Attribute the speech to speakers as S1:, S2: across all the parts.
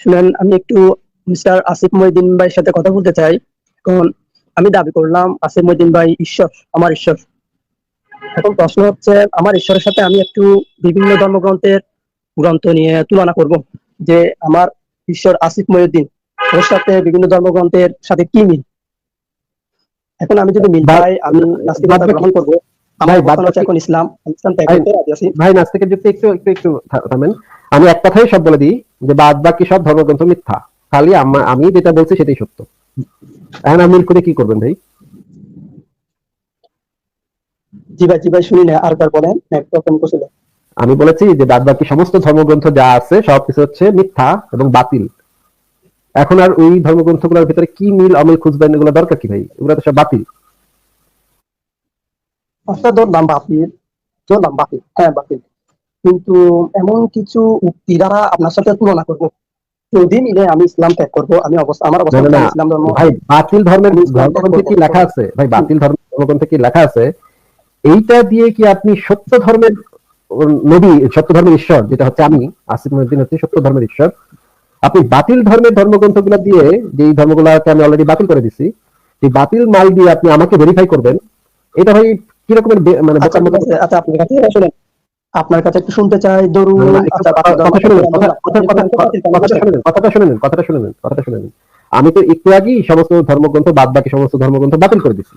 S1: শুনেন আমি একটু মিস্টার আসিফ মহিউদ্দিন ভাইয়ের সাথে কথা বলতে চাই। এখন আমি দাবি করলাম আসিফ মহিউদ্দিন ভাই ঈশ্বর আমার ঈশ্বর। এখন প্রশ্ন হচ্ছে আমার ঈশ্বরের সাথে আমি একটু বিভিন্ন ধর্মগ্রন্থের গ্রন্থ নিয়ে তুলনা করব যে আমার ঈশ্বর আসিফ মহিউদ্দিন ওর সাথে বিভিন্ন ধর্মগ্রন্থের সাথে কি মিল? এখন আমি যদি মিল পাই আমি নাস্তিকতা গ্রহণ করব। আমার
S2: ভাই,
S1: হচ্ছে এখন ইসলাম আমি ইসলাম
S2: ভাই,
S1: করতে রাজি আছি।
S2: ভাই নাস্তিকের যুক্তি একটু একটু একটু থামেন। আমি এক কথাই সব বলে দিই যে বাদ বাকি সব ধর্মগ্রন্থ মিথ্যা। খালি আমি যেটা বলছি সেটাই সত্য। এখন আমি করে কি করবেন ভাই?
S1: জি ভাই জি ভাই শুনি না আর কার বলেন
S2: আমি বলেছি যে বাদ বাকি সমস্ত ধর্মগ্রন্থ যা আছে সবকিছু হচ্ছে মিথ্যা এবং বাতিল। এখন আর ওই ধর্মগ্রন্থগুলোর ভিতরে কি মিল অমিল খুঁজবেন এগুলো দরকার কি ভাই? এগুলো তো সব বাতিল।
S1: আচ্ছা ধরলাম বাতিল ধরলাম বাতিল হ্যাঁ বাতিল কিন্তু এমন কিছু উক্তি দ্বারা আপনার সাথে তুলনা করব। যদি মিলে আমি ইসলাম ত্যাগ করব আমি অবস্থা আমার অবস্থা। ইসলাম ধর্ম।
S2: ভাই বাতিল ধর্মের ধর্মগ্রন্থে কি লেখা আছে? ভাই বাতিল ধর্ম ধর্মগ্রন্থে কি লেখা আছে? এইটা দিয়ে কি আপনি সত্য ধর্মের নবী সত্য ধর্মের ঈশ্বর যেটা হচ্ছে আমি আসিফ মহিউদ্দিন হচ্ছে সত্য ধর্মের ঈশ্বর আপনি বাতিল ধর্মের ধর্মগ্রন্থগুলো দিয়ে যে ধর্মগুলোকে আমি অলরেডি বাতিল করে দিছি এই বাতিল মাল দিয়ে আপনি আমাকে ভেরিফাই করবেন এটা ভাই কি রকমের মানে
S1: আচ্ছা
S2: বোকার মতো
S1: আচ্ছা আপনার কাছে শুনেন আপনার কাছে একটু শুনতে চাই
S2: কথাটা শুনে নেন, কথাটা শুনে নেন, কথাটা শুনে নেন। আমি তো একটু আগেই সমস্ত ধর্মগ্রন্থ বাদ বাকি সমস্ত ধর্মগ্রন্থ বাতিল করে দিচ্ছি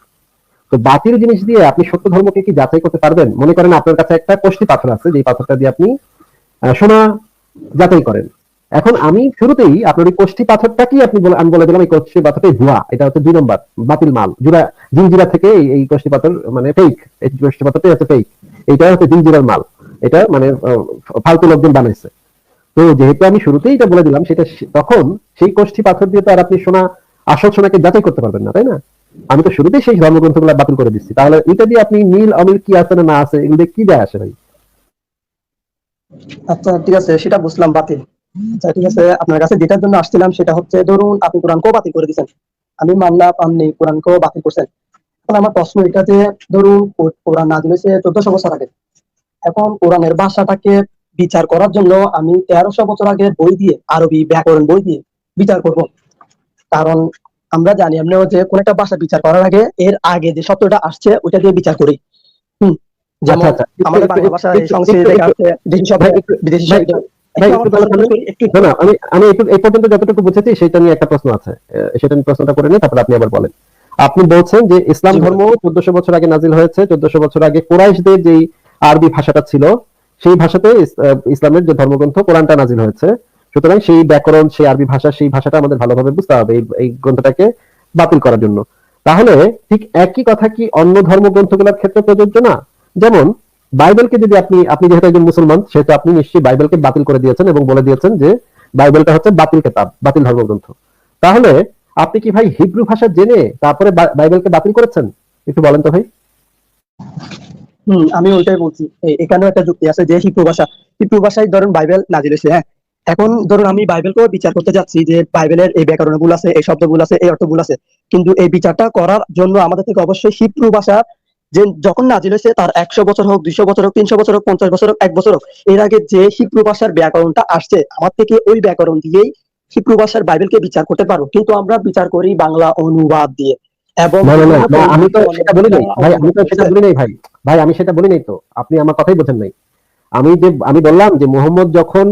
S2: তো বাতিল জিনিস দিয়ে আপনি সত্য ধর্মকে কি যাচাই করতে পারবেন? মনে করেন আপনার কাছে একটা কষ্টি পাথর আছে যে পাথরটা দিয়ে আপনি সোনা যাচাই করেন। এখন আমি শুরুতেই আপনার এই কোষ্ঠী পাথরটাকেই আপনি আমি বলে দিলাম, এই কোষ্ঠী পাথরটাই ভুয়া, এটা হচ্ছে দুই নম্বর, বাতিল মাল। জুরা জিঞ্জিরা থেকে এই- কোষ্ঠী পাথর মানে ফেক এই কোষ্ঠী পাথরটাই হচ্ছে ফেক এইটা হচ্ছে জিঞ্জিরার মাল। এটা মানে ফালতু লোকজন বানাইছে। তো যেহেতু আমি শুরুতেই এটা বলে দিলাম, সেটা তখন সেই কোষ্ঠী পাথর দিয়ে তো আর আপনি সোনা আসল সোনাকে যাচাই করতে পারবেন না, তাই না? আমি তো শুরুতেই সেই ধর্মগ্রন্থগুলো বাতিল করে দিচ্ছি। তাহলে এটা দিয়ে আপনি নীল, অমিল কি আছে না আছে, এগুলো কি যায় আসে ভাই?
S1: আচ্ছা ঠিক আছে, সেটা বুঝলাম, বাতিল। আচ্ছা ঠিক আছে আপনার কাছে যেটার জন্য আসছিলাম সেটা হচ্ছে ধরুন আপনি কোরআনকেও বাতিল করে আমি মানলাম আপনি কোরআনকেও বাতিল করছেন। এখন আমার প্রশ্ন এটা যে ধরুন কোরআন নাজিল হয়েছে চোদ্দশো বছর আগে। এখন কোরআনের ভাষাটাকে বিচার করার জন্য আমি তেরোশো বছর আগে বই দিয়ে আরবি ব্যাকরণ বই দিয়ে বিচার করব। কারণ আমরা জানি এমনিও যে কোন একটা ভাষা বিচার করার আগে এর আগে যে শব্দটা আসছে ওইটা দিয়ে বিচার করি। হম যেমন
S2: আচ্ছা, আচ্ছা।
S1: আমাদের বাংলা
S2: একটু-
S1: ভাষায় সংস্কৃত আছে বিদেশি শব্দ বিদেশি শব্দ
S2: আমি এই পর্যন্ত যতটুকু বুঝেছি সেটা নিয়ে একটা প্রশ্ন আছে। সেটা নিয়ে প্রশ্নটা করে নিই তারপর আপনি আবার বলেন। আপনি বলছেন যে ইসলাম ধর্ম চোদ্দশো বছর আগে নাজিল হয়েছে চোদ্দশো বছর আগে কোরাইশদের যেই আরবি ভাষাটা ছিল সেই ভাষাতে ইসলামের যে ধর্মগ্রন্থ কোরআনটা নাজিল হয়েছে। সুতরাং সেই ব্যাকরণ সেই আরবি ভাষা সেই ভাষাটা আমাদের ভালোভাবে বুঝতে হবে এই- এই গ্রন্থটাকে বাতিল করার জন্য। তাহলে ঠিক একই কথা কি অন্য ধর্মগ্রন্থগুলোর ক্ষেত্রে প্রযোজ্য না? যেমন বাইবেলকে যদি আপনি আপনি যেহেতু একজন মুসলমান, সেহেতু আপনি নিশ্চয়ই বাইবেলকে বাতিল করে দিয়েছেন এবং বলে দিয়েছেন যে বাইবেলটা হচ্ছে বাতিল কেতাব, বাতিল ধর্মগ্রন্থ। তাহলে আপনি কি ভাই হিব্রু ভাষা জেনে তারপরে বাইবেলকে বাতিল করেছেন? একটু বলেন তো ভাই।
S1: আমি ওইটাই বলছি। এখানেও একটা যুক্তি আছে যে হিব্রু ভাষা। হিব্রু ভাষায় ধরুন বাইবেল নাজিল হয়েছে হ্যাঁ? এখন ধরুন আমি বাইবেলকেও বিচার করতে যাচ্ছি যে বাইবেলের এই ব্যাকরণ ভুল আছে, এই শব্দ ভুল আছে, এই অর্থ ভুল আছে। কিন্তু এই বিচারটা করার জন্য আমাদের থেকে অবশ্যই হিব্রু ভাষা যে যখন নাজিল হয়েছে তার একশো বছর হোক দুইশো বছর হোক তিনশো বছর হোক পঞ্চাশ বছর হোক এক বছর হোক এর আগে যে হিব্রু ভাষার ব্যাকরণটা আসছে আমার থেকে ওই ব্যাকরণ দিয়েই হিব্রু ভাষার বাইবেলকে বিচার করতে পারো। কিন্তু আমরা বিচার করি বাংলা অনুবাদ দিয়ে। এবং
S2: আমি তো সেটা বলি নাই। ভাই আমি তো সেটা বলি নাই ভাই। ভাই আমি সেটা বলি নাই তো। আপনি আমার কথাই বোঝেন নাই। আমি যে আমি বললাম যে মোহাম্মদ যখন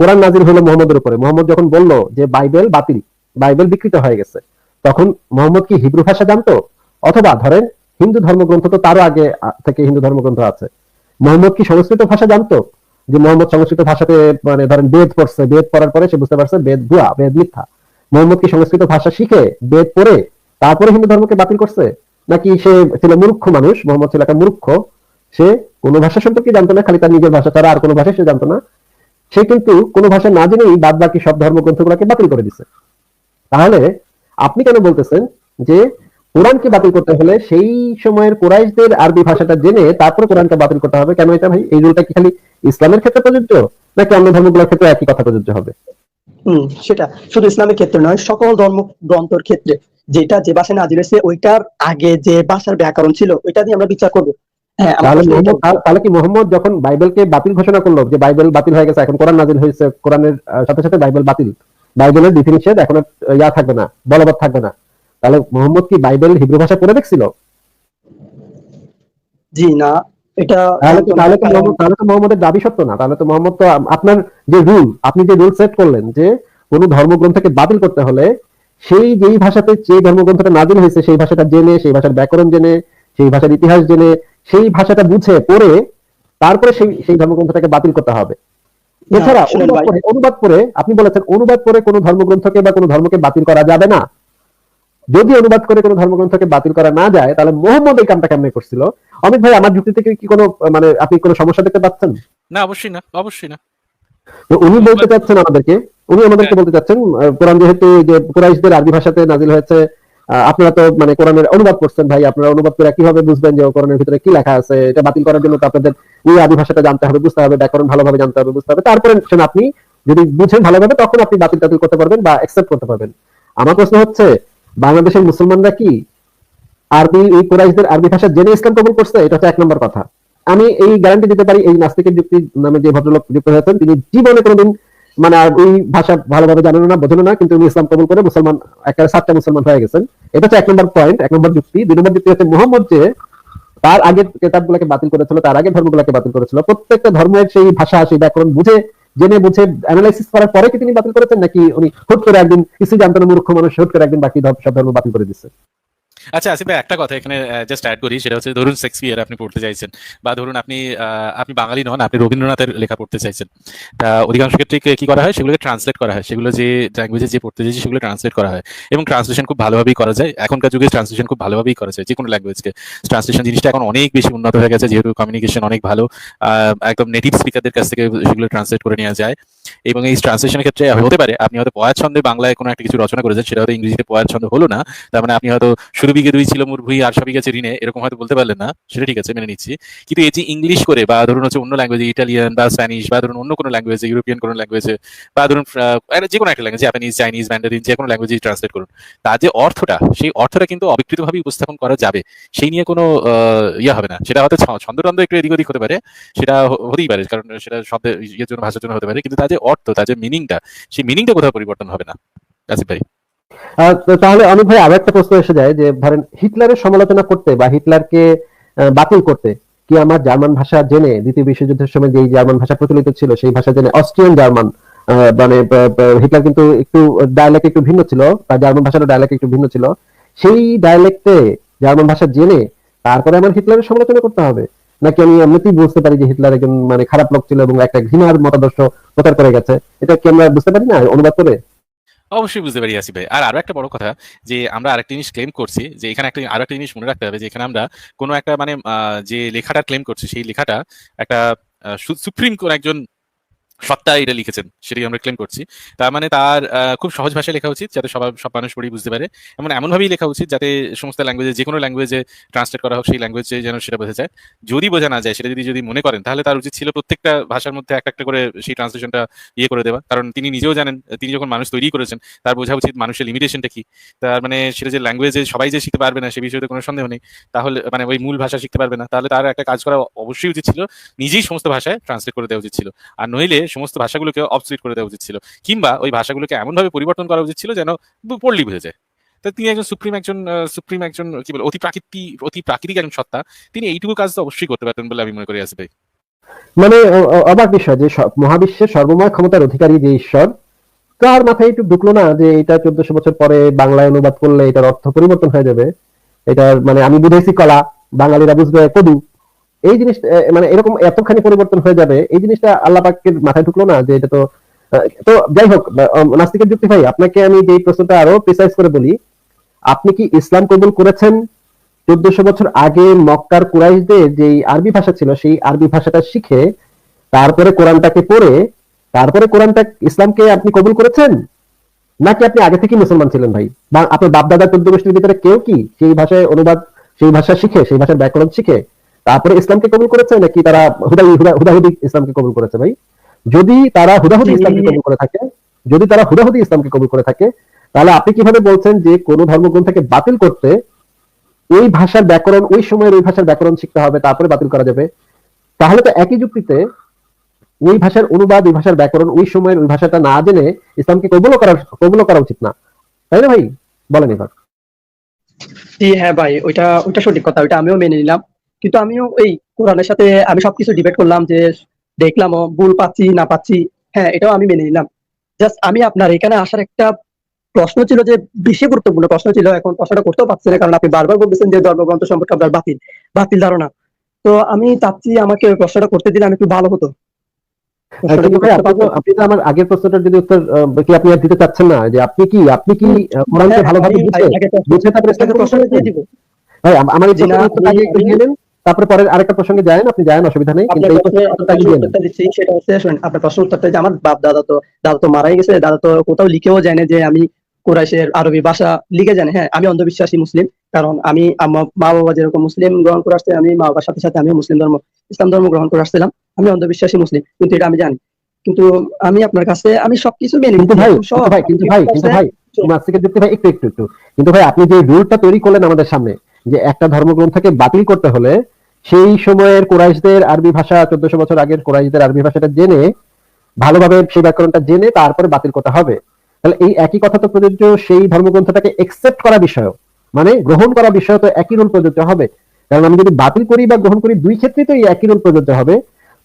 S2: কোরআন নাজির হলো মোহাম্মদের উপরে মোহাম্মদ যখন বলল যে বাইবেল বাতিল বাইবেল বিকৃত হয়ে গেছে তখন মোহাম্মদ কি হিব্রু ভাষা জানতো? অথবা ধরেন হিন্দু ধর্মগ্রন্থ তো তারও আগে থেকে হিন্দু ধর্মগ্রন্থ আছে। মোহাম্মদ কি সংস্কৃত ভাষা জানতো? যে মোহাম্মদ সংস্কৃত ভাষাতে মানে ধরেন বেদ পড়ছে, বেদ পড়ার পরে সে বুঝতে পারছে বেদ ভুয়া বেদ মিথ্যা। মোহাম্মদ কি সংস্কৃত ভাষা শিখে বেদ পড়ে, তারপরে হিন্দু ধর্মকে বাতিল করছে? নাকি সে ছিল মূর্খ মানুষ, মোহাম্মদ ছিল একটা মূর্খ, সে কোনো ভাষা সম্পর্কে জানতো না, খালি তার নিজের ভাষা ছাড়া আর কোনো ভাষা সে জানতো না। সে কিন্তু কোনো ভাষা না জেনেই বাদ বাকি সব ধর্মগ্রন্থগুলোকে বাতিল করে দিছে। তাহলে আপনি কেন বলতেছেন যে কোরআনকে বাতিল করতে হলে সেই সময়ের কোরাইশদের আরবি ভাষাটা জেনে তারপর কোরআনকে বাতিল করতে হবে। কেন এটা ভাই? এই রুলটা কি খালি ইসলামের ক্ষেত্রে প্রযোজ্য? নাকি অন্য ধর্মগুলোর ক্ষেত্রে একই কথা প্রযোজ্য হবে?
S1: হম সেটা শুধু ইসলামের ক্ষেত্রে নয় সকল ধর্ম গ্রন্থর ক্ষেত্রে। যেটা যে ভাষায় নাজিল হয়েছে ওইটার আগে যে ভাষার ব্যাকরণ ছিল ওইটা দিয়ে আমরা বিচার করব। হ্যাঁ
S2: তাহলে কি মোহাম্মদ যখন বাইবেলকে বাতিল ঘোষণা করল যে বাইবেল বাতিল হয়ে গেছে এখন কোরআন নাজিল হয়েছে কোরআনের সাথে সাথে বাইবেল বাতিল। বাইবেলের বিধিনিষেধ এখন ইয়া থাকবে না বলবৎ থাকবে না। তাহলে মোহাম্মদ কি বাইবেল হিব্রু ভাষা পড়ে দেখছিল?
S1: জি না এটা
S2: তাহলে তো তাহলে তো তাহলে তো মোহাম্মদের দাবি সত্য না। তাহলে তো মোহাম্মদ তো আপনার যে রুল আপনি যে রুল সেট করলেন যে কোন ধর্মগ্রন্থকে বাতিল করতে হলে সেই যেই ভাষাতে যে ধর্মগ্রন্থটা নাজিল হয়েছে সেই ভাষাটা জেনে সেই ভাষার ব্যাকরণ জেনে সেই ভাষার ইতিহাস জেনে সেই ভাষাটা বুঝে পড়ে তারপরে সেই সেই ধর্মগ্রন্থটাকে বাতিল করতে হবে। এছাড়া অনুবাদ করে আপনি বলেছেন অনুবাদ করে কোনো ধর্মগ্রন্থকে বা কোনো ধর্মকে বাতিল করা যাবে না। যদি অনুবাদ করে কোনো ধর্মগ্রন্থকে বাতিল করা না যায় তাহলে মোহাম্মদ এই কামটা কেমনে করছিল? অমিত ভাই আমার যুক্তি থেকে কি কোনো মানে আপনি কোনো সমস্যা দেখতে পাচ্ছেন?
S3: না অবশ্যই না অবশ্যই না।
S2: উনি বলতে চাচ্ছেন আমাদেরকে উনি আমাদেরকে বলতে চাচ্ছেন কোরআন যেহেতু যে কুরাইশদের আরবি ভাষাতে নাজিল হয়েছে আপনারা তো মানে কোরআনের অনুবাদ করছেন ভাই আপনারা অনুবাদ করে কীভাবে বুঝবেন যে কোরআনের ভিতরে কি লেখা আছে এটা বাতিল করার জন্য তো আপনাদের ওই আরবি ভাষাটা জানতে হবে বুঝতে হবে ব্যাকরণ ভালোভাবে জানতে হবে বুঝতে হবে। তারপরে আপনি যদি বুঝেন ভালোভাবে তখন আপনি বাতিল টাতিল করতে পারবেন বা অ্যাকসেপ্ট করতে পারবেন। আমার প্রশ্ন হচ্ছে বাংলাদেশের মুসলমানরা কি আরবি, এই কুরাইশদের আরবি ভাষা জেনে ইসলাম কবুল করছে? এটা হচ্ছে এক নম্বর কথা। আমি এই গ্যারান্টি দিতে পারি এই নাস্তিকের যুক্তি নামে যে ভদ্রলোক যুক্ত হয়েছেন, তিনি জীবনে কোনোদিন মানে আর ওই ভাষা ভালোভাবে জানেন না বোঝেন না, কিন্তু উনি ইসলাম কবুল করে মুসলমান একটা সাতটা মুসলমান হয়ে গেছেন। এটা হচ্ছে এক নম্বর পয়েন্ট এক নম্বর যুক্তি। দুই নম্বর যুক্তি হচ্ছে মোহাম্মদ যে তার আগের কেতাবগুলোকে বাতিল করেছিল, তার আগে ধর্মগুলোকে বাতিল করেছিল। প্রত্যেকটা ধর্মের সেই ভাষা, সেই ব্যাকরণ বুঝে জেনে বুঝে অ্যানালাইসিস করার পরে কি তিনি বাতিল করেছেন? নাকি উনি হুট করে একদিন কিছু জানতেন মূর্খ মানুষ হুট করে একদিন বাকি সব ধর্ম বাতিল করে দিচ্ছে?
S3: আচ্ছা আসিফ ভাই, একটা কথা এখানে জাস্ট অ্যাড করি, সেটা হচ্ছে ধরুন শেক্সপিয়ার আপনি পড়তে চাইছেন বা ধরুন আপনি আপনি বাঙালি নন, আপনি রবীন্দ্রনাথের লেখা পড়তে চাইছেন। তা অধিকাংশ ক্ষেত্রে কি- করা হয়? সেগুলোকে ট্রান্সলেট করা হয়। সেগুলো যে ল্যাঙ্গুয়েজে যে পড়তে চাইছি, সেগুলো ট্রান্সলেট করা হয়। এবং ট্রান্সলেশন খুব ভালোভাবেই করা যায়। এখনকার যুগে ট্রান্সলেশন খুব ভালোভাবেই করা যায় যে কোনো ল্যাঙ্গুয়েজকে ট্রান্সলেশন জিনিসটা এখন অনেক বেশি উন্নত হয়ে গেছে, যেহেতু কমিউনিকেশন অনেক ভালো। একদম নেটিভ স্পিকারদের কাছ থেকে সেগুলো ট্রান্সলেট করে নেওয়া যায়। এবং এই ট্রান্সলেশনের ক্ষেত্রে, হতে পারে, আপনি হয়তো পয়ার ছন্দে বাংলায় কোনো একটা কিছু রচনা করেছেন, সেটা হয়তো ইংরেজিতে পয়ার ছন্দ হলো না, তার মানে আপনি হয়তো শুরু বিঘে দুই ছিল মোর ভুই, আর সবই গেছে ঋণে এরকম হয়তো বলতে পারলেন না, সেটা ঠিক আছে, মেনে নিচ্ছি। কিন্তু যে ইংলিশ করে, বা ধরুন হচ্ছে অন্য ল্যাঙ্গুয়েজে ইটালিয়ান বা স্প্যানিশ, বা ধরুন অন্য কোনো ল্যাঙ্গুয়েজে ইউরোপিয়ান কোনো ল্যাঙ্গুয়েজে বা ধরুন একটা যে কোনো একটা ল্যাঙ্গুয়েজ জাপানিজ চাইনিজ ম্যান্ডারিন যে কোনো ল্যাঙ্গুয়েজে ট্রান্সলেট করুন, তার যে অর্থটা, সেই অর্থটা কিন্তু অবিকৃতভাবে উপস্থাপন করা যাবে, সেই নিয়ে কোনো ইয়ে হবে না, সেটা হয়তো ছ- ছন্দটন্দ একটু এদিক ওদিক হতে পারে, সেটা হতেই পারে, কারণ সেটা শব্দের ইয়ের জন্য, ভাষার জন্য হতে পারে, কিন্তু তার যে অর্থ, তার যে মিনিংটা সেই মিনিংটা কোথাও পরিবর্তন হবে না। আসিফ ভাই।
S2: তাহলে অমিত ভাই আরও একটা প্রশ্ন এসে যায় যে, ধরেন হিটলারের সমালোচনা করতে বা হিটলারকে বাতিল করতে কি আমার জার্মান ভাষা জেনে, দ্বিতীয় বিশ্বযুদ্ধের সময় যেই জার্মান ভাষা প্রচলিত ছিল, সেই ভাষা জেনে অস্ট্রিয়ান জার্মান মানে হিটলার কিন্তু একটু ডায়ালেক্ট একটু ভিন্ন ছিল, তার জার্মান ভাষার ডায়ালেক্ট একটু ভিন্ন ছিল, সেই ডায়ালেক্টে জার্মান ভাষা জেনে তারপরে আমার হিটলারের সমালোচনা করতে হবে। নাকি আমি এমনিতেই বুঝতে পারি যে হিটলার একজন মানে খারাপ লোক ছিল এবং একটা ঘৃণার মতাদর্শ প্রচার করে গেছে। এটা কি আমরা বুঝতে পারি না? অনুবাদ করে?
S3: অবশ্যই বুঝতে পারি আসি ভাই। আর আরও একটা বড় কথা, যে আমরা আরেকটা জিনিস ক্লেম করছি, যে এখানে একটা, আরও একটা জিনিস মনে রাখতে হবে, যে এখানে আমরা কোনো একটা মানে যে লেখাটা ক্লেম করছি, সেই লেখাটা একটা সুপ্রিম কোর্ট একজন সত্তা এটা লিখেছেন, সেটাই আমরা ক্লেম করছি। তার মানে তার খুব সহজ ভাষায় লেখা উচিত যাতে সবাই সব মানুষ পড়েই বুঝতে পারে। এমন এমনভাবেই লেখা উচিত যাতে সমস্ত ল্যাঙ্গুয়েজে যে কোনো ল্যাঙ্গুয়েজে ট্রান্সলেট করা হোক, সেই ল্যাঙ্গুয়েজে যেন সেটা বোঝা যায়। যদি বোঝা না যায়, সেটা যদি যদি মনে করেন, তাহলে তার উচিত ছিল প্রত্যেকটা ভাষার মধ্যে একটা একটা করে সেই ট্রান্সলেশনটা ইয়ে করে দেওয়া। কারণ তিনি নিজেও জানেন, তিনি যখন মানুষ তৈরি করেছেন, তার বোঝা উচিত মানুষের লিমিটেশনটা কি। তার মানে সেটা যে ল্যাঙ্গুয়েজে সবাই যে শিখতে পারবে না, সে বিষয়ে কোনো সন্দেহ নেই। তাহলে মানে ওই মূল ভাষা শিখতে পারবে না, তাহলে তার একটা কাজ করা অবশ্যই উচিত ছিল, নিজেই সমস্ত ভাষায় ট্রান্সলেট করে দেওয়া উচিত ছিল। আর নইলে সমস্ত ভাষাগুলোকে অবসলিট করে দেওয়া উচিত ছিল। কিংবা ওই ভাষাগুলোকে এমনভাবে পরিবর্তন করা উচিত ছিল যেন পড়লেই বুঝে যায় তা তিনি একজন সুপ্রিম একজন সুপ্রিম একজন, কি বলে, অতি প্রাকৃতিক অতি প্রাকৃতিক একজন সত্তা। তিনি এইটুকু কাজ তো অবশ্যই করতে পারতেন বলে আমি মনে করি আসবে
S2: মানে অবাক বিষয় যে মহাবিশ্বের সর্বময় ক্ষমতার অধিকারী যে ঈশ্বর, তার মাথায় একটু ঢুকলো না যে এটা চোদ্দশো বছর পরে বাংলায় অনুবাদ করলে এটার অর্থ পরিবর্তন হয়ে যাবে। এটার মানে আমি বুঝেছি কলা, বাঙালিরা বুঝবে কদু। এই জিনিস মানে এরকম এতখানি পরিবর্তন হয়ে যাবে, এই জিনিসটা আল্লাহ পাকের মাথায় ঢুকলো না যে এটা তো তো যাই হোক নাস্তিকের যুক্তি ভাই, আপনাকে আমি যে প্রশ্নটা আরও প্রিসাইজ করে বলি, আপনি কি ইসলাম কবুল করেছেন? চোদ্দশো বছর আগে মক্কার কুরাইশদের যে আরবি ভাষা ছিল, সেই আরবি ভাষাটা শিখে, তারপরে কোরআনটাকে পড়ে, তারপরে কোরআনটা ইসলামকে আপনি কবুল করেছেন? নাকি আপনি আগে থেকে মুসলমান ছিলেন ভাই? বা আপনার বাপ দাদা চোদ্দ গোষ্ঠীর ভিতরে কেউ কি সেই ভাষায় অনুবাদ, সেই ভাষা শিখে, সেই ভাষার ব্যাকরণ শিখে তারপরে ইসলামকে কবুল করেছে নাকি তারা হুদা- হুদাহুদি ইসলামকে কবুল করেছে ভাই? যদি তারা হুদাহুদি। ইসলামকে কবুল করে থাকে যদি তারা হুদাহুদি ইসলামকে কবুল করে থাকে তাহলে আপনি কীভাবে বলছেন যে কোন ধর্মগ্রন্থকে বাতিল করতে ওই ভাষার ব্যাকরণ ওই সময়ের ওই ভাষার ব্যাকরণ শিখতে হবে তারপরে বাতিল করা যাবে? তাহলে তো একই যুক্তিতে ওই ভাষার অনুবাদ ওই ভাষার ব্যাকরণ ওই সময়ের ওই ভাষাটা না জেনে ইসলামকে কবুলও করা কবুলও করা উচিত না। তাই না ভাই? বলেন এবার।
S1: জি হ্যাঁ ভাই ওইটা ওইটা সঠিক কথা ওইটা আমিও মেনে নিলাম। কিন্তু আমিও এই কোরআনের সাথে আমি সবকিছু ডিবেট করলাম যে দেখলামও ভুল পাচ্ছি না পাচ্ছি হ্যাঁ এটাও আমি মেনে নিলাম। জাস্ট আমি আপনার এখানে আসার একটা প্রশ্ন ছিল যে বেশি গুরুত্বপূর্ণ প্রশ্ন ছিল এখন প্রশ্নটা করতেও পারছি না কারণ আপনি বারবার বলতেছেন যে ধর্মগ্রন্থ সম্পর্কে আপনার বাতিল বাতিল ধারণা। তো আমি চাচ্ছি আমাকে প্রশ্নটা করতে দিলে আমি একটু ভালো হতো।
S2: হ্যাঁ, আপনি তো- আমার আগের প্রশ্নটার যদি উত্তর কি আপনি আর দিতে চাচ্ছেন না? যে আপনি কি আপনি কি কোরআনকে
S1: হ্যাঁ,
S2: ভালোভাবে বুঝে তারপরে
S1: প্রশ্নটা দিব।
S2: আমার এই আগে একটু দিয়ে নেন। তারপরে পরের আরেকটা প্রসঙ্গে যান আপনি যান অসুবিধা নেই
S1: সেটা হচ্ছে আপনার প্রশ্ন উত্তরটা যে আমার বাপ দাদা তো দাদা তো মারাই গেছে দাদা তো কোথাও লিখেও জানে যে আমি কুরাইশের আরবি ভাষা লিখে জানে হ্যাঁ আমি অন্ধবিশ্বাসী মুসলিম কারণ আমি আমার মা বাবা যেরকম মুসলিম গ্রহণ করে আসছে আমি মা বাবার সাথে সাথে আমি মুসলিম ধর্ম ইসলাম ধর্ম গ্রহণ করে আসছিলাম আমি অন্ধবিশ্বাসী মুসলিম কিন্তু এটা আমি জানি। কিন্তু আমি আপনার কাছে আমি সবকিছু মেনে
S2: কিন্তু ভাই
S1: সব
S2: ভাই কিন্তু ভাই কিন্তু ভাই। মাসিকে যুক্তি ভাই একটু একটু একটু। কিন্তু ভাই আপনি যে রুলটা তৈরি করলেন আমাদের সামনে যে একটা ধর্মগ্রন্থকে বাতিল করতে হলে সেই সময়ের কোরাইশদের আরবি ভাষা চোদ্দশো বছর আগের কোরাইশদের আরবি ভাষাটা জেনে, ভালোভাবে সেই ব্যাকরণটা জেনে তারপরে বাতিল করতে হবে। তাহলে এই একই কথা তো প্রযোজ্য, সেই ধর্মগ্রন্থটাকে একসেপ্ট করা বিষয় মানে গ্রহণ করা বিষয় তো একই রুল প্রযোজ্য হবে। কারণ আমি যদি বাতিল করি বা গ্রহণ করি, দুই ক্ষেত্রে তো এই একই রোল প্রযোজ্য হবে।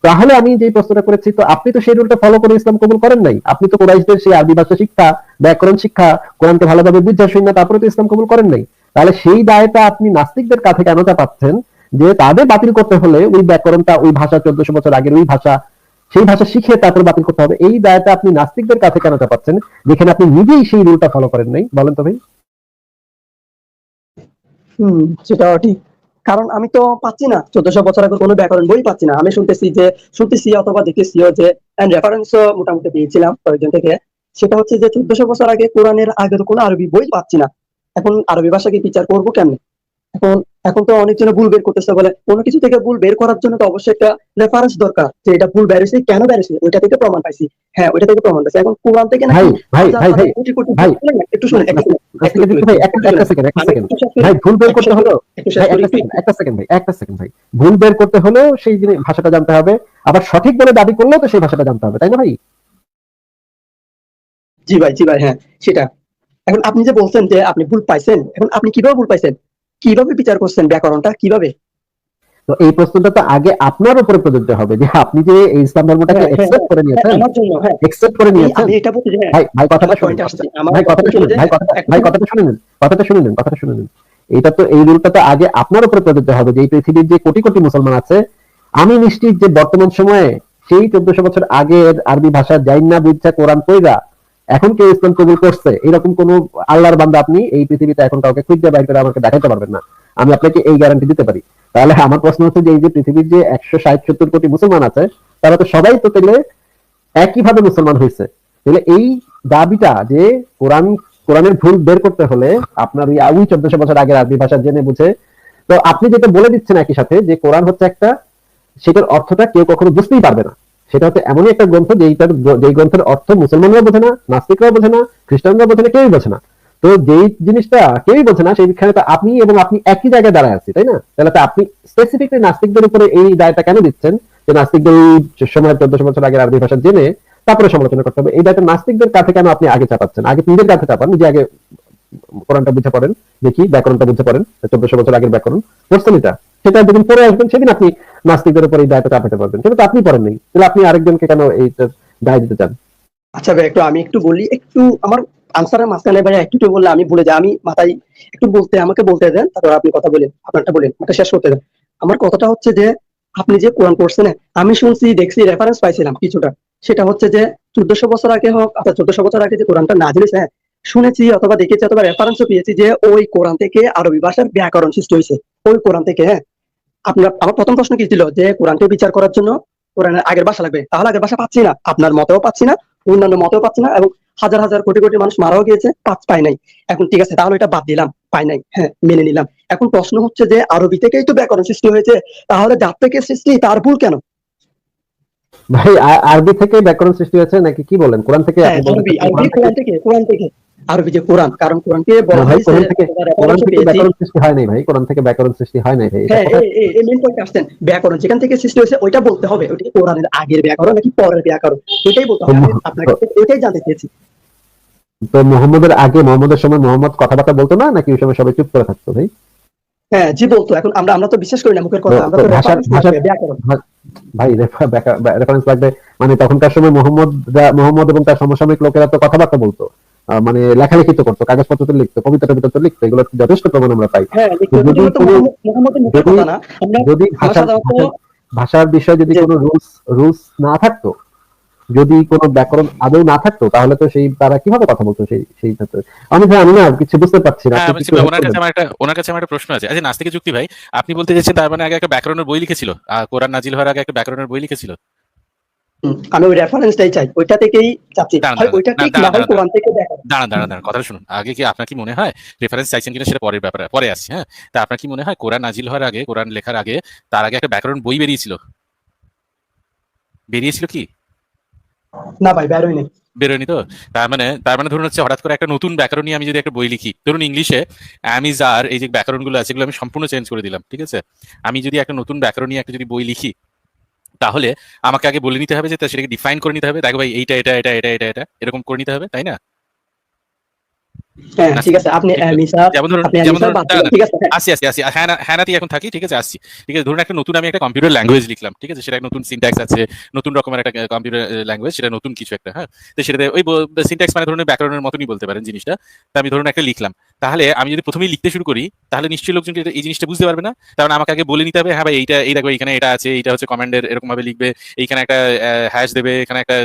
S2: তাহলে আমি যে প্রশ্নটা করেছি, তো আপনি তো সেই রুলটা ফলো করে ইসলাম কবুল করেন নাই। আপনি তো কোরাইশদের সেই আরবি ভাষা শিক্ষা, ব্যাকরণ শিক্ষা, কোরআনকে ভালোভাবে বুঝা না তারপরে তো ইসলাম কবুল করেন নাই। তাহলে সেই দায়টা আপনি নাস্তিকদের কাছে কেন চাপাচ্ছেন? যে তাদের বাতিল করতে হলে ওই ব্যাকরণটা ওই ভাষা চোদ্দশো বছর আগের ওই ভাষা, সেই ভাষা শিখে তারপর বাতিল করতে হবে। এই দায়টা আপনি নাস্তিকদের কাছে কেন চাপাচ্ছেন? যেখানে আপনি নিজেই সেই রুলটা ফলো করেন নাই। বলেন তো ভাই।
S1: সেটাও ঠিক। কারণ আমি তো পাচ্ছি না। চোদ্দশো বছর আগে কোনো ব্যাকরণ বই পাচ্ছি না। আমি শুনতেছি যে, শুনতেছি অথবা দেখতেছিও যে মোটামুটি পেয়েছিলাম কয়েকজন থেকে। সেটা হচ্ছে যে, চোদ্দশো বছর আগে কোরআনের আগে কোনো আরবি বই পাচ্ছি না। এখন আরবি ভাষাকে বিচার করব কেমনে? এখন এখন তো অনেকজনে ভুল বের করতেছে বলে কোনো কিছু থেকে ভুল বের করার জন্য তো অবশ্যই একটা রেফারেন্স দরকার যে এটা ভুল বেরিয়েছে কেন বেরিয়েছে ওইটা থেকে প্রমাণ পাইছি। হ্যাঁ ওইটা থেকে প্রমাণ পাইছি। এখন কোরআন থেকে
S2: ভাই ভাই ভাই ভাই ভাই,
S1: না, একটু শুনেন একটু
S2: সেকেন্ড একটা সেকেন্ড ভাই ভুল বের করতে হলো?
S1: একটু
S2: সেকেন্ড ভাই একটা সেকেন্ড ভাই ভুল বের করতে হলেও সেই ভাষাটা জানতে হবে। আবার সঠিক বলে দাবি করলেও তো সেই ভাষাটা জানতে হবে তাই না ভাই?
S1: জি ভাই জি ভাই হ্যাঁ সেটা। এখন আপনি যে বলছেন যে আপনি ভুল পাইছেন এখন আপনি কীভাবে ভুল পাইছেন? কীভাবে বিচার করছেন ব্যাকরণটা? কীভাবে?
S2: তো এই প্রশ্নটা তো আগে আপনার উপরে প্রযোজ্য হবে যে আপনি যে ইসলাম ধর্মটাকে
S1: হ্যাঁ, হ্যাঁ,
S2: করে
S1: হ্যাঁ,
S2: নিয়েছেন একসেপ্ট করে নিয়েছেন।
S1: এটা হ্যাঁ
S2: ভাই ভাই কথাটা শুনুন ভাই কথাটা
S1: কথা
S2: শুনুন ভাই কথা
S1: একটা-
S2: ভাই কথাটা শুনে নিন কথাটা শুনে নিন কথাটা শুনে নিন এটা তো এই রুলটা তো আগে আপনার উপরে প্রযোজ্য হবে যে এই পৃথিবীর যে কোটি কোটি মুসলমান আছে আমি নিশ্চিত যে বর্তমান সময়ে সেই চোদ্দশো বছর আগের আরবি ভাষা জাইন না বুঝছা কোরআন কইরা এখন কেউ ইসলাম কবুল করছে? এরকম কোন আল্লাহর বান্দা আপনি এই পৃথিবীতে এখন কাউকে খুঁজে বাইর করে আমাকে দেখাতে পারবেন না। আমি আপনাকে এই গ্যারান্টি দিতে পারি। তাহলে আমার প্রশ্ন হচ্ছে যে এই যে পৃথিবীর যে একশো ষাট সত্তর কোটি মুসলমান আছে, তারা তো সবাই তো তাহলে একইভাবে মুসলমান হয়েছে। তাহলে এই দাবিটা যে কোরআন, কোরআনের ভুল বের করতে হলে আপনার ওই ওই চোদ্দশো বছর আগের আরবি ভাষা জেনে বুঝে, তো আপনি যেটা বলে দিচ্ছেন একই সাথে যে কোরআন হচ্ছে একটা, সেটার অর্থটা কেউ কখনো বুঝতেই পারবে না। সেটা হচ্ছে এমনই একটা গ্রন্থ যেইটার যেই গ্রন্থের অর্থ মুসলমানরা বোঝে না, নাস্তিকরাও বোঝে না, খ্রিস্টানরা বোঝে না, কেউই বোঝে না। তো যেই জিনিসটা কেউই বোঝে না সেইখানে তো আপনি এবং আপনি একই জায়গায় দাঁড়ায় আছি, তাই না? তাহলে তো আপনি স্পেসিফিকলি নাস্তিকদের উপরে এই দায়টা কেন দিচ্ছেন? যে নাস্তিকদের এই সময় চোদ্দশো বছর আগের আরবি ভাষা জেনে তারপরে সমালোচনা করতে হবে। এই দায়টা নাস্তিকদের কাছে কেন আপনি আগে চাপাচ্ছেন? আগে নিজের কাছে চাপান, নিজে আগে কোরআনটা বুঝে পড়েন, দেখি ব্যাকরণটা বুঝে পড়েন, চোদ্দশো বছর আগের ব্যাকরণ। পড়ছেন এটা। সেটা যেদিন পরে আসবেন, সেদিন আপনি নাস্তিকদের উপর এই দায়টা চাপাতে পারবেন। কিন্তু আপনি পড়েন নেই। তাহলে আপনি আরেকজনকে কেন এই দায় দিতে চান?
S1: আচ্ছা ভাই, একটু আমি একটু বলি, একটু আমার আনসারের মাঝখানে ভাই, একটু বললে আমি ভুলে যাই। আমি মাথায় একটু বলতে, আমাকে বলতে দেন, তারপর আপনি কথা বলেন, আপনারটা বলেন, আমাকে শেষ করতে দেন। আমার কথাটা হচ্ছে যে, আপনি যে কোরআন পড়ছেন আমি শুনছি, দেখছি রেফারেন্স পাইছিলাম কিছুটা। সেটা হচ্ছে যে, চোদ্দশো বছর আগে হোক অর্থাৎ চোদ্দশো বছর আগে যে কোরআনটা না জিনিস হ্যাঁ শুনেছি অথবা দেখেছি অথবা রেফারেন্সও পেয়েছি যে, ওই কোরআন থেকে আরবি ভাষার ব্যাকরণ সৃষ্টি হয়েছে। ওই কোরআন থেকে হ্যাঁ আপনার আমার প্রথম প্রশ্ন কি ছিল? যে কোরআনকে বিচার করার জন্য কোরআনের আগের ভাষা লাগবে। তাহলে আগের ভাষা পাচ্ছি না। আপনার মতেও পাচ্ছি না অন্যান্য মতেও পাচ্ছি না এবং হাজার হাজার কোটি কোটি মানুষ মারাও গিয়েছে পাঁচ পাই নাই। এখন ঠিক আছে তাহলে এটা বাদ দিলাম পাই নাই হ্যাঁ মেনে নিলাম। এখন প্রশ্ন হচ্ছে যে আরবি থেকেই তো ব্যাকরণ সৃষ্টি হয়েছে তাহলে যার থেকে সৃষ্টি তার ভুল কেন?
S2: ভাই আরবি থেকে ব্যাকরণ সৃষ্টি হয়েছে নাকি কি বলেন? কোরআন থেকে
S1: হ্যাঁ
S2: থেকে-
S1: থেকে কোরআন থেকে। আরবি যে কোরআন কারণ কোরআনকে বলা
S2: না কোরআন থেকে- কোরআন থেকে ব্যাকরণ সৃষ্টি হয় নাই ভাই কোরআন থেকে ব্যাকরণ সৃষ্টি হয় নাই ভাই
S1: হ্যাঁ এই- এই- এই পয়েন্ট আসছেন ব্যাকরণ যেখান থেকে সৃষ্টি হয়েছে ওইটা বলতে হবে ওইটা কোরআনের আগের ব্যাকরণ নাকি পরের ব্যাকরণ? এটাই বলতে হবে আমি আপনার জানতে চেয়েছি।
S2: তো মোহাম্মদের আগে মোহাম্মদের সময় মোহাম্মদ কথাবার্তা বলতো না নাকি ওই সময় সবাই চুপ করে থাকতো ভাই?
S1: হ্যাঁ জি বলতো এখন আমরা আমরা তো বিশ্বাস করি না মুখের কথা আমরা
S2: তো ভাই রেফারেন্স লাগবে মানে তখনকার সময় মোহাম্মদ মোহাম্মদ এবং তার সমসাময়িক লোকেরা তো কথাবার্তা বলতো। মানে লেখালেখি তো করতো কাগজপত্র তো লিখতো কবিতা টবিতা তো লিখতো এগুলো যথেষ্ট প্রমাণ আমরা পাই।
S1: হ্যাঁ
S2: যদি ভাষার বিষয়ে যদি কোনো রুলস রুলস না থাকতো যদি কোনো ব্যাকরণ আদৌ না থাকতো তাহলে তো সেই তারা কীভাবে কথা বলতো সেই সেই ক্ষেত্রে আমি ভাই আমি না কিছু বুঝতে পারছি না
S3: হ্যাঁ ওনার কাছে আমার একটা ওনার কাছে আমার একটা প্রশ্ন আছে। আচ্ছা নাস্তিকের যুক্তি ভাই আপনি বলতে চাইছেন তার মানে আগে একটা ব্যাকরণের বই লিখেছিল? কোরআন নাজিল হওয়ার আগে একটা ব্যাকরণের বই লিখেছিল?
S1: আমি ওই রেফারেন্সটাই চাই ওইটা থেকেই চাচ্ছি। হয় ওইটা ঠিক না হয় কোরআন থেকে ব্যাকরণ
S3: দাঁড়ান দাঁড়ান দাঁড়ান কথা শুনুন আগে কি আপনার কি মনে হয় রেফারেন্স চাইছেন কিনা সেটা পরের ব্যাপারে? পরে আসছি হ্যাঁ? তা আপনার কি মনে হয় কোরআন নাজিল হওয়ার আগে কোরআন লেখার আগে তার আগে একটা ব্যাকরণ বই বেরিয়েছিল? বেরিয়েছিল কি?
S1: না ভাই বেরোই
S3: বেরোয়নি তো? তার মানে তার মানে ধরুন হচ্ছে হঠাৎ করে একটা নতুন ব্যাকরণ নিয়ে আমি যদি একটা বই লিখি ধরুন ইংলিশে অ্যামিজার এই যে ব্যাকরণগুলো আছে এগুলো আমি সম্পূর্ণ চেঞ্জ করে দিলাম ঠিক আছে? আমি যদি একটা নতুন ব্যাকরণ নিয়ে একটা যদি বই লিখি তাহলে আমাকে আগে বলে নিতে হবে যে সেটাকে ডিফাইন করে নিতে হবে। দেখো ভাই এইটা এটা এটা এটা এটা এটা। এরকম করে নিতে হবে তাই না,
S1: ঠিক আছে আপনি
S3: ঠিক আছে।
S1: মিসা
S3: যেমন ধরুন
S1: আপনি
S3: যেমন
S1: মিসা
S3: ধরুন
S1: বাদ
S3: দাঁড়ান,
S1: দিলেন, ঠিক আছে।
S3: আসি আসি আসি হ্যানাতি এখন থাকি ঠিক আছে আসছি ঠিক আছে ধরুন একটা নতুন আমি একটা কম্পিউটার ল্যাঙ্গুয়েজ লিখলাম ঠিক আছে সেটা নতুন সিনট্যাক্স আছে নতুন রকমের একটা কম্পিউটার ল্যাঙ্গুয়েজ সেটা নতুন কিছু একটা হ্যাঁ তো সেটাতে ওই সিনট্যাক্স মানে ধরুন ব্যাকরণের মতনই বলতে পারেন জিনিসটা তা আমি ধরুন একটা লিখলাম তাহলে আমি যদি প্রথমেই লিখতে শুরু করি তাহলে নিশ্চয়ই লোকজন এই জিনিসটা বুঝতে পারবে না কারণ আমাকে আগে বলে নিতে হবে হ্যাঁ ভাই এইটা এই দেখো এখানে এটা আছে এইটা হচ্ছে কমান্ডের এরকম ভাবে লিখবে এইখানে একটা হ্যাশ দেবে এখানে একটা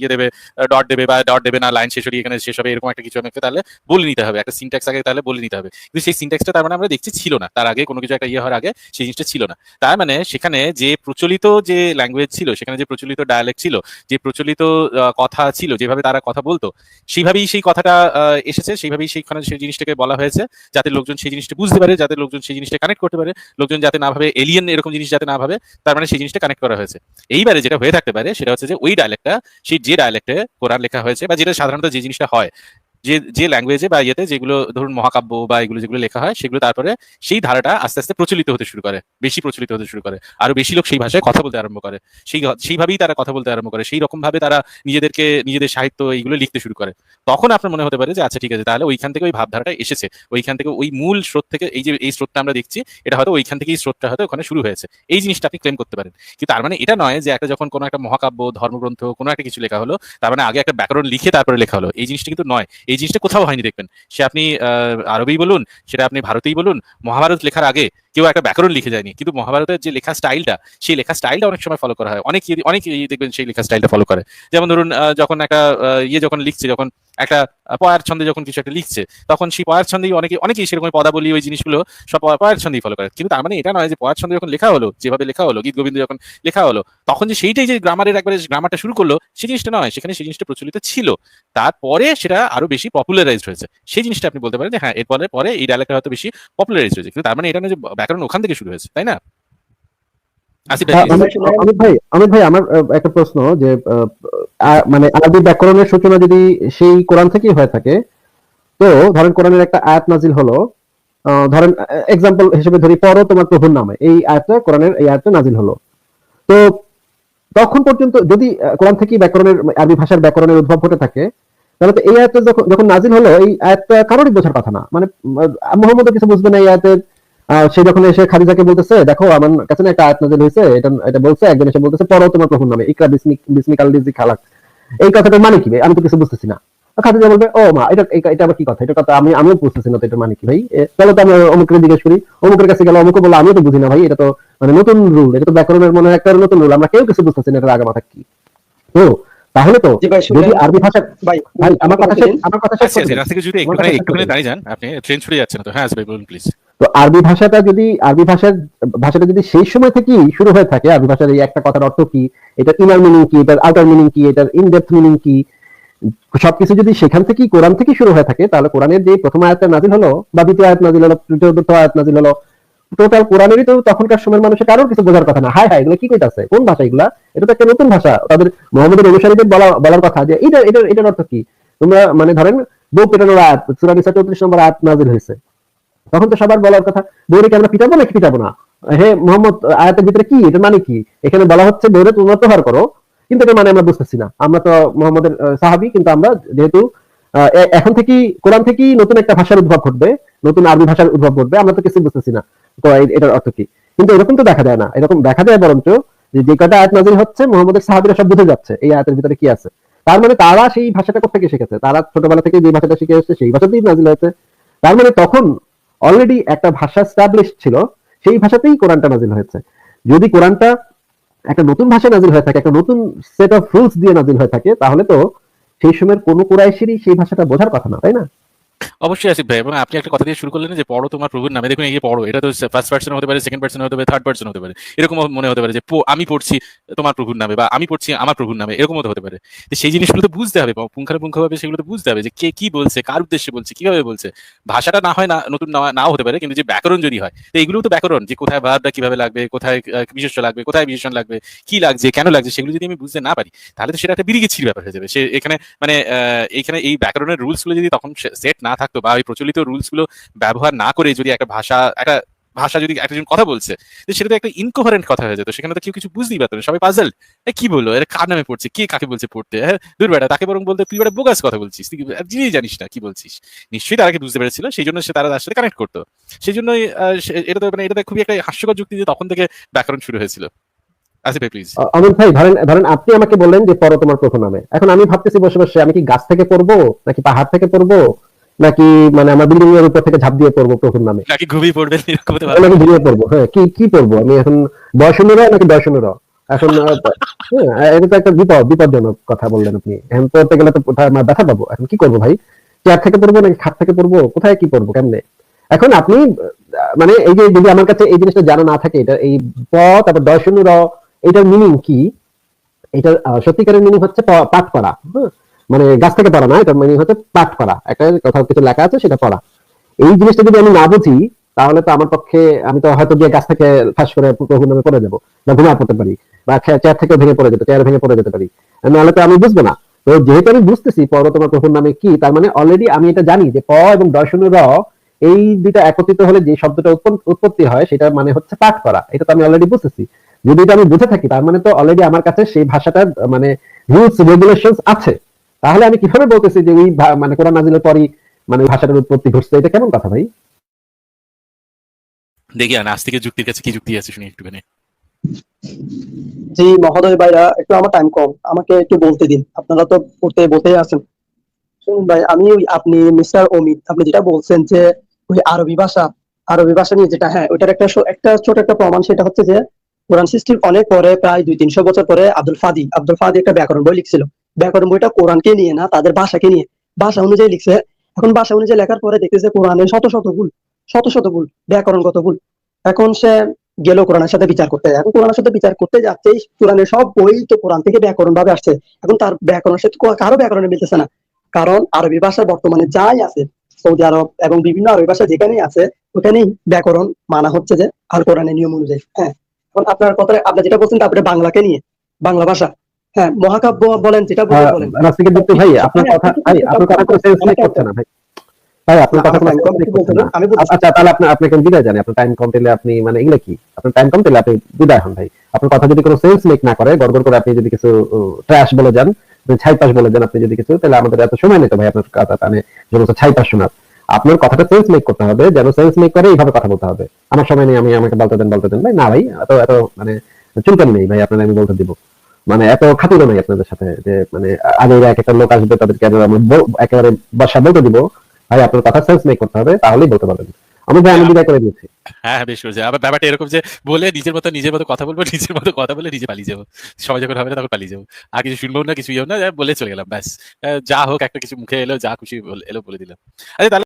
S3: ইয়ে দেবে ডট দেবে বা ডট দেবে না লাইন শেষ এখানে শেষ হবে এরকম একটা কিছু আমাকে তাহলে বলে নিতে হবে, একটা সিনট্যাক্স আগে তাহলে বলে নিতে হবে। কিন্তু সেই সিনট্যাক্সটা তার মানে আমরা দেখছি ছিল না, তার আগে কোনো কিছু একটা ইয়ে হওয়ার আগে সেই জিনিসটা ছিল না। তার মানে সেখানে যে প্রচলিত যে ল্যাঙ্গুয়েজ ছিল, সেখানে যে প্রচলিত ডায়ালেক্ট ছিল, যে প্রচলিত কথা ছিল, যেভাবে তারা কথা বলতো, সেইভাবেই সেই কথাটা এসেছে, সেইভাবেই সেইখানে সেই জিনিসটাকে বলা হয়েছে, যাতে লোকজন সেই জিনিসটা বুঝতে পারে, যাতে লোকজন সেই জিনিসটা কানেক্ট করতে পারে, লোকজন যাতে না ভাবে এলিয়েন এরকম জিনিস যাতে না ভাবে, তার মানে সেই জিনিসটা কানেক্ট করা হয়েছে। এইবারে যেটা হয়ে থাকতে পারে, সেটা হচ্ছে যে ওই ডায়ালেক্টটা সেই যে ডায়ালেক্টে কোরআন লেখা হয়েছে, বা যেটা সাধারণত যে জিনিসটা হয় যে যে ল্যাঙ্গুয়েজে বা ইয়েতে যেগুলো ধরুন মহাকাব্য বা এগুলো যেগুলো লেখা হয়, সেগুলো তারপরে সেই ধারাটা আস্তে আস্তে প্রচলিত হতে শুরু করে, বেশি প্রচলিত হতে শুরু করে। আরও বেশি লোক সেই ভাষায় কথা বলতে আরম্ভ করে। সেই সেইভাবেই তারা কথা বলতে আরম্ভ করে। সেই রকম ভাবে তারা নিজেদেরকে, নিজেদের সাহিত্য এইগুলো লিখতে শুরু করে। তখন আপনার মনে হতে পারে যে আচ্ছা ঠিক আছে, তাহলে ওইখান থেকে ওই ভাবধারাটা এসেছে। ওইখান থেকে ওই মূল স্রোত থেকে, এই যে, এই স্রোতটা আমরা দেখছি, এটা হয়তো ওইখান থেকেই স্রোতটা হয়তো ওখানে শুরু হয়েছে। এই জিনিসটা আপনি ক্লেম করতে পারেন। কিন্তু তার মানে এটা নয় যে, একটা যখন কোনো একটা মহাকাব্য, ধর্মগ্রন্থ, কোনো একটা কিছু লেখা হলো, তার মানে আগে একটা ব্যাকরণ লিখে তারপরে লেখা হলো। এই জিনিসটা কিন্তু নয়। এই জিনিসটা কোথাও হয়নি, দেখবেন। সে আপনি আরবেই বলুন, সেটা আপনি ভারতেই বলুন, মহাভারত লেখার আগে কেউ একটা ব্যাকরণ লিখে যায়নি। কিন্তু মহাভারতের যে লেখা স্টাইলটা সেই লেখা স্টাইলটা অনেক সময় ফলো করা হয়। অনেক অনেক দেখবেন সেই লেখা স্টাইলটা ফলো করে। যেমন ধরুন যখন একটা ইয়ে যখন লিখছে, যখন একটা পয়ার ছন্দে যখন কিছু একটা লিখছে, তখন সেই পয়ার ছন্দেই অনেকে, অনেকেই সেরকম পদাবলী ওই জিনিসগুলো সব পয়া- পয়ার ছন্দেই ফলো করে। কিন্তু তার মানে এটা নয় যে পয়ার ছন্দে যখন লেখা হলো, যেভাবে লেখা হলো, গীত গোবিন্দ যখন লেখা হলো, তখন যে সেইটাই যে গ্রামারের একবারে গ্রামারটা শুরু করল সেই জিনিসটা নয়। সেখানে সেই জিনিসটা প্রচলিত ছিল। তারপরে সেটা আরও বেশি পপুলারাইজড হয়েছে। সেই জিনিসটা আপনি বলতে পারেন যে হ্যাঁ এরপরে, পরে এই ডায়ালেক্টটা হয়তো বেশি পপুলারাইজ হয়েছে। কিন্তু তার মানে এটা না যে ব্যাকরণ ওখান থেকে শুরু হয়েছে তাই না?
S2: অমিত- অমিত ভাই। অমিত ভাই আমার একটা প্রশ্ন যে মানে আরবি ব্যাকরণের সূচনা যদি সেই কোরআন থেকেই হয়ে থাকে তো ধরেন কোরআনের একটা আয়াত নাজিল হলো ধরেন এক্সাম্পল হিসেবে ধরি তোমার প্রভুর নামে এই আয়াতটা কোরআনের এই আয়াতটা নাজিল হলো। তো তখন পর্যন্ত যদি কোরআন থেকেই ব্যাকরণের আরবি ভাষার ব্যাকরণের উদ্ভব ঘটে থাকে তাহলে তো এই আয়াতটা যখন যখন নাজিল হলো এই আয়াতটা কারোরই বোঝার কথা না। মানে মোহাম্মদ কিছু বুঝবে না এই আয়াতের সে যখন এসে খাদিজাকে বলতেছে, দেখো, আমার কাছে একটা আয়াত নাজিল হয়েছে, এটা এটা বলছে, একজন এসে বলতেছে পরও তোমার প্রভুর নামে, ইকরা বিসমিক বিসমিক আল রিজিক খালাক। এই কথাটার মানে কি ভাই? আমি তো কিছু বুঝতেছি না। খাদিজা বলবে, ও মা, এটা, এটা- এটা আবার কি কথা? এটা কথা আমি, আমিও বুঝতেছি না তো এটার মানে কি ভাই? চলো তো আমি অমুকের জিজ্ঞেস করি, অমুকের কাছে গেলে অমুকে বলল আমিও তো বুঝি না ভাই, এটা তো মানে নতুন রুল, এটা তো ব্যাকরণের মনে হয় একটা নতুন রুল, আমরা কেউ কিছু বুঝতেছি না এটার আগে মাথা কি? তো তাহলে তো যদি আরবি ভাষা
S1: ভাই
S2: ভাই আমার কথা শেষ আমার কথা শেষ
S3: আচ্ছা আচ্ছা যদি একটুখানি একটুখানি দাঁড়িয়ে যান আপনি ট্রেন ছুটে যাচ্ছে না তো। হ্যাঁ ভাই বলুন প্লিজ
S2: তো আরবি ভাষাটা যদি আরবি ভাষার ভাষাটা যদি সেই সময় থেকেই শুরু হয়ে থাকে আরবি ভাষার এই একটা কথার অর্থ কি? এটার ইনার মিনিং কি? এটার আউটার মিনিং কি? এটার ইন ডেপথ মিনিং কি? সবকিছু যদি সেখান থেকেই কোরআন থেকে শুরু হয়ে থাকে তাহলে কোরআনের যে প্রথম আয়াতটা নাজিল হলো বা দ্বিতীয় আয়াত নাজিল হলো তৃতীয় চতুর্থ আয়াত নাজিল হলো টোটাল কোরআনেরই তো তখনকার সময়ের মানুষের কারোর কিছু বোঝার কথা না। হাই হাই এগুলো কি কইতাছে? কোন ভাষা এগুলা? এটা তো একটা নতুন ভাষা। তাদের মোহাম্মদের অনুসারীদের বলা, বলার কথা যে এটা এটা, এটার অর্থ কি? তোমরা মানে ধরেন বউ পেটানোর আয়াত সুরা নিসা চৌত্রিশ নম্বর আয়াত নাজিল হয়েছে। তখন তো সবার বলার কথা বউরে আমরা পিটাবো নাকি পিটাবো না? হে মোহাম্মদ, আয়াতের ভিতরে কি? এটা মানে কি? এখানে বলা হচ্ছে বউরে তোমরা তোহার করো। কিন্তু এটা মানে আমরা বুঝতেছি না। আমরা তো মোহাম্মদের সাহাবী, কিন্তু আমরা যেহেতু এখন থেকে কোরআন থেকেই নতুন একটা ভাষার উদ্ভব ঘটবে, নতুন আরবি ভাষার উদ্ভব ঘটবে, আমরা তো কিছু বুঝতেছি না। এটার অর্থ কি? কিন্তু এরকম তো দেখা যায় না। এরকম দেখা যায় বরঞ্চ যে যে কটা আয়াত নাজিল হচ্ছে, মোহাম্মদের সাহাবীরা সব বুঝে যাচ্ছে এই আয়াতের ভিতরে কি আছে। তার মানে তারা সেই ভাষাটা কোথেকে শিখেছে? তারা ছোটবেলা থেকে যে ভাষাটা শিখে এসেছে, সেই ভাষাতেই নাজিল হয়েছে। তার মানে তখন অলরেডি একটা ভাষা স্টাবলিশ ছিল, সেই ভাষাতেই কোরআনটা নাজিল হয়েছে। যদি কোরআনটা একটা নতুন ভাষা নাজিল হয়ে থাকে, একটা নতুন সেট অফ রুলস দিয়ে নাজিল হয়ে থাকে, তাহলে তো সেই সময়ের কোন কুরাইশেরই সেই ভাষাটা বোঝার কথা না, তাই না?
S3: অবশ্যই আসিফ ভাই এবং আপনি একটা কথা দিয়ে শুরু করলেন যে পড়ো তোমার প্রভুর নামে। দেখুন এই পড়ো। এটা তো ফার্স্ট পার্সন হতে পারে সেকেন্ড পার্সন হতে পারে থার্ড পার্সন হতে পারে। এরকম মনে হতে পারে যে আমি পড়ছি তোমার প্রভুর নামে বা আমি পড়ছি আমার প্রভুর নামে। এরকম হতে পারে। তো সেই জিনিসগুলো তো বুঝতে হবে পুঙ্খানুপুঙ্খ ভাবে সেগুলো তো বুঝতে হবে যে কে কি বলছে কার উদ্দেশ্যে বলছে কীভাবে বলছে। ভাষাটা না হয় না নতুন নাও হতে পারে কিন্তু যে ব্যাকরণ যদি হয় তো এগুলো তো ব্যাকরণ যে কোথায় ভাবটা কীভাবে লাগবে কোথায় আহ, বিশেষ্য লাগবে কোথায় বিশেষণ লাগবে কি লাগছে কেন লাগছে সেগুলো যদি আমি বুঝতে না পারি তাহলে তো সেটা একটা বিরিগিছির ব্যাপার হয়ে যাবে। সে এখানে মানে এখানে এই ব্যাকরণের রুলসগুলো যদি তখন সেট না থাকতো বা ওই প্রচলিত রুলসগুলো ব্যবহার না করে যদি একটা ভাষা একটা ভাষা যদি একজন কথা বলছে সেটা তো একটা ইনকোহারেন্ট কথা হয়ে যেত। সেখানে তো কেউ কিছু বুঝতেই পারতো সবাই পাজল কি বলল? এর কার নামে পড়ছে? কে কাকে বলছে পড়তে? হ্যাঁ দূর বেটা, তাকে বরং বলতে তুই বেটা বোগাস কথা বলছিস। তুই জিনিস না, কি বলছিস? নিশ্চয়ই তারাকে বুঝতে পেরেছিল, সেই জন্য সে তারা তার সাথে কানেক্ট করতো। সেই সে- এটা তো মানে এটা খুবই একটা হাস্যকর যুক্তি যে তখন থেকে ব্যাকরণ শুরু হয়েছিল।
S2: আপনি আমাকে বললেন যে পড়ো তোমার প্রথম নামে। এখন আমি ভাবতেছি বসে বসে, আমি কি গাছ থেকে পড়ব, নাকি পাহাড় থেকে পড়ব? নাকি মানে আমার বিল্ডিং এর উপর থেকে ঝাঁপ দিয়ে পড়ব প্রথম নামে?
S3: নাকি ঘুমিয়ে এরকম
S2: নাকি ঘুরিয়ে পড়ব হ্যাঁ কি কি পড়ব? আমি এখন দর্শনেরা নাকি দর্শনেরা এখন হ্যাঁ, এটা তো একটা বিপদ বিপজ্জনক কথা বললেন আপনি। এখন পড়তে গেলে তো কোথায় আমার ব্যথা পাবো। এখন কি করব ভাই? চেয়ার থেকে পড়ব নাকি খাট থেকে পড়ব? কোথায় কি করব কেমনে? এখন আপনি মানে এই যে যদি আমার কাছে এই জিনিসটা জানা না থাকে এটা এই প তারপর দর্শন র এটার মিনিং কি? এটা আহ, সত্যিকারের মিনিং হচ্ছে পাঠ করা হ্যাঁ? মানে গাছ থেকে পড়া না এটার মিনিং হচ্ছে পাঠ করা। একটা কোথাও কিছু লেখা আছে সেটা পড়া। এই জিনিসটা যদি আমি না বুঝি তাহলে তো আমার পক্ষে আমি তো হয়তো গিয়ে গাছ থেকে ফাঁস করে প্রভু নামে পড়ে যাব বা ঘুমা পড়তে পারি বা চেয়ার থেকে ভেঙে পড়ে যেতে চেয়ার ভেঙে পড়ে যেতে পারি। নাহলে তো আমি বুঝব না। তো যেহেতু আমি বুঝতেছি পর তোমার প্রভুর নামে কি তার মানে অলরেডি আমি এটা জানি যে প এবং দর্শনের র এই দুইটা একত্রিত হলে যে শব্দটা উৎপত্তি হয় সেটা মানে হচ্ছে পাঠ করা। এটা তো আমি অলরেডি বুঝতেছি। যদি এটা আমি বুঝে থাকি তার মানে তো অলরেডি আমার কাছে সেই ভাষাটার আহ, মানে রুলস রেগুলেশন আছে। তাহলে আমি কীভাবে বলতেছি যে ওই মানে কোরআন নাজিলের পরই মানে ওই ভাষাটার উৎপত্তি ঘটছে? এটা কেমন কথা ভাই?
S3: দেখি আর যুক্তির কাছে কি যুক্তি আছে শুনি একটুখানি।
S1: জি মহোদয় ভাইরা একটু আমার টাইম কম। আমাকে একটু বলতে দিন। আপনারা তো পড়তে বলতেই আছেন। শুনুন ভাই আমি ওই আপনি মিস্টার অমিত আপনি যেটা বলছেন যে ওই আরবি ভাষা আরবি ভাষা নিয়ে যেটা হ্যাঁ ওইটার একটা একটা ছোট একটা প্রমাণ সেটা হচ্ছে যে কোরআন সৃষ্টির অনেক পরে প্রায় দুই তিনশো বছর পরে আব্দুল ফাদি আব্দুল ফাদি একটা ব্যাকরণ বই লিখছিল। ব্যাকরণ বইটা কোরআনকে নিয়ে না, তাদের ভাষাকে নিয়ে। ভাষা অনুযায়ী লিখছে। এখন ভাষা অনুযায়ী লেখার পরে দেখতেছে কোরআনে শত শত ভুল, শত শত ভুল, ব্যাকরণগত ভুল। এখন সে গেল কোরআনের সাথে বিচার করতে। এখন কোরআনের সাথে বিচার করতে যাচ্ছে কোরআনের সব বই তো কোরআন থেকে ব্যাকরণ ভাবে আসছে। এখন তার ব্যাকরণের সাথে কারও ব্যাকরণে মিলতেছে না। কারণ আরবি ভাষা বর্তমানে যাই আছে, সৌদি আরব এবং বিভিন্ন আরবি ভাষা যেখানেই আছে, ওখানেই ব্যাকরণ মানা হচ্ছে যে আল কোরআনের নিয়ম অনুযায়ী। হ্যাঁ। এখন আপনার কথা আপনি যেটা বলছেন তারপরে বাংলাকে নিয়ে, বাংলা ভাষা। হ্যাঁ মহাকাব্য বলেন যেটা বলেন। বলেন
S2: নাস্তিকের ভাই আপনার কথা ভাই আপনার কথা কোনো সেন্স মেক করছে না ভাই। ভাই আপনার কথা কোনো sense করছে না।
S1: বলছি
S2: আচ্ছা তাহলে আপনি বিদায় জানেন? আপনার টাইম কম পেলে আপনি মানে এগুলো কি? আপনার টাইম কম পেলে আপনি বিদায় হন ভাই। আপনার কথা যদি কোনো সেন্স মেক না করে গড়গড় করে আপনি যদি কিছু ট্র্যাশ বলে যান ছাইপাশ বলে যান আপনি যদি কিছু তাহলে আমাদের এত সময় নিতে ভাই আপনার কথা মানে যেমন ছাইপাশ শোনার। আপনার কথাটা সেন্স মেক করতে হবে যেন সেন্স মেক করে এইভাবে কথা বলতে হবে। আমার সময় নেই আমি আমাকে বলতে দেন বলতে দেন। ভাই না ভাই এত এত মানে চুলকানি নেই ভাই আপনার আমি বলতে দিব। মানে এত খাতিরও নাই আপনাদের সাথে যে মানে আগে এক একটা লোক আসবে তাদেরকে আমরা একেবারে বাসা বলতে দিব ভাই আপনার কথা সেন্স মেক করতে হবে তাহলেই বলতে পারবেন। আমি ভাই আমি বিদায় করে দিচ্ছি।
S3: হ্যাঁ হ্যাঁ বেশ করেছে। আবার ব্যাপারটা এরকম যে বলে নিজের মতো নিজের মতো কথা বলব নিজের মতো কথা বলে নিজে পালিয়ে যাব। সবাই যখন হবে না তখন পালিয়ে যাব। আর কিছু শুনব না কিছু ইয়েও না বলে চলে গেলাম ব্যাস। যা হোক একটা কিছু মুখে এলো যা খুশি এলো বলে দিলাম। আচ্ছা তাহলে